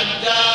Jagga.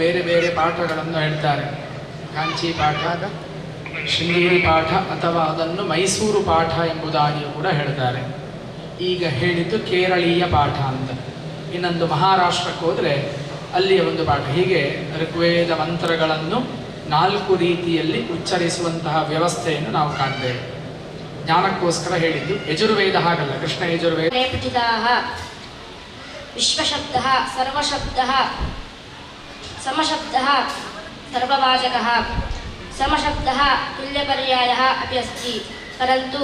ಬೇರೆ ಬೇರೆ ಪಾಠಗಳನ್ನು ಹೇಳ್ತಾರೆ. ಕಾಂಚಿ ಪಾಠ, ಶೃಂಗೇರಿ ಪಾಠ ಅಥವಾ ಅದನ್ನು ಮೈಸೂರು ಪಾಠ ಎಂಬುದಾಗಿಯೂ ಕೂಡ ಹೇಳ್ತಾರೆ. ಈಗ ಹೇಳಿದ್ದು ಕೇರಳೀಯ ಪಾಠ ಅಂತ. ಇನ್ನೊಂದು ಮಹಾರಾಷ್ಟ್ರಕ್ಕೆ ಹೋದರೆ ಅಲ್ಲಿಯ ಒಂದು ಪಾಠ. ಹೀಗೆ ಋಗ್ವೇದ ಮಂತ್ರಗಳನ್ನು ನಾಲ್ಕು ರೀತಿಯಲ್ಲಿ ಉಚ್ಚರಿಸುವಂತಹ ವ್ಯವಸ್ಥೆಯನ್ನು ನಾವು ಕಾಣ್ತೇವೆ. ಜ್ಞಾನಕ್ಕೋಸ್ಕರ ಹೇಳಿದ್ದು ಯಜುರ್ವೇದ ಹಾಗಲ್ಲ, ಕೃಷ್ಣ ಯಜುರ್ವೇದ. ವಿಶ್ವಶಬ್ದ, ಸರ್ವಶಬ್ದ समशब्दः सर्ववाचकः समशब्दः तुल्यपर्यायः अपि अस्ति परन्तु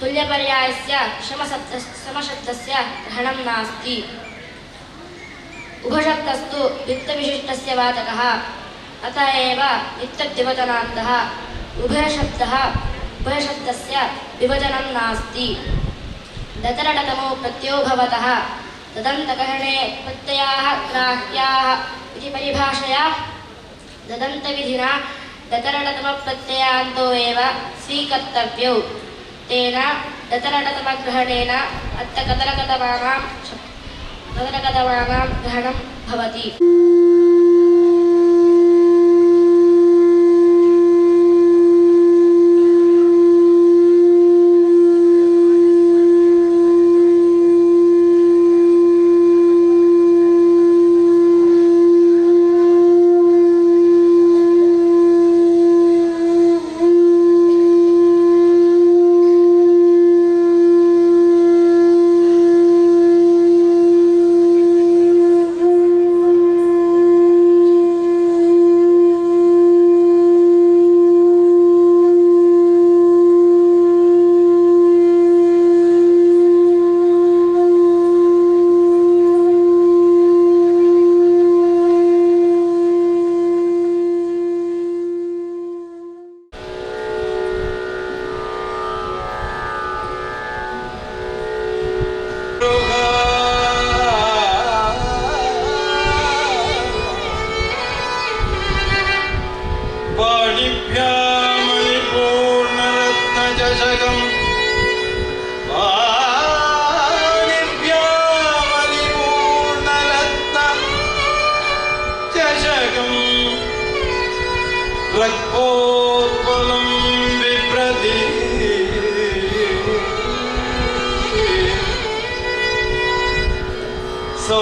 तुल्यपर्यायस्य समशब्द समशब्दस्य ग्रहणं नास्ति उभशब्दस्तु वित्तविशिष्टस्य वाचकः अतः एव वित्तद्विवचनान्तः उभयशब्दः उभयशब्दस्य विभजनं नास्ति दतरडतमो प्रत्यो भवतः तदन्तकरणे प्रत्ययाः ग्राह्याः इति परिभाषया ददन्तविधिना दतरणतमप्रत्ययान्तो एव स्वीकर्तव्यौ तेन दतरणतमग्रहणेन अत्तकतरकतमानां कतरकतमानां ग्रहणं भवति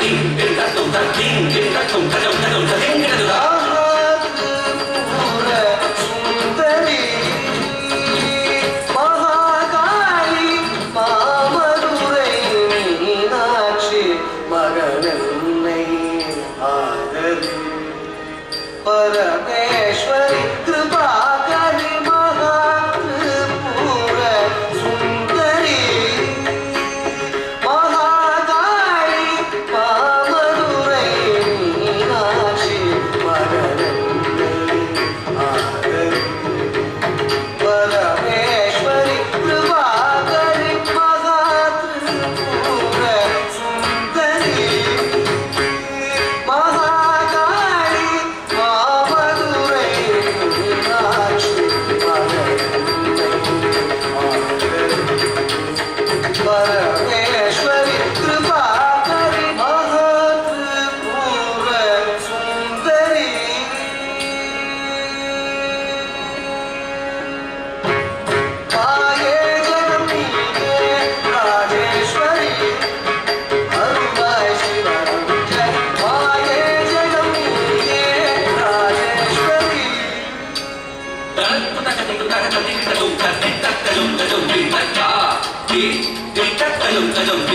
Ding, ding, ding, ding, ding, 大丈夫。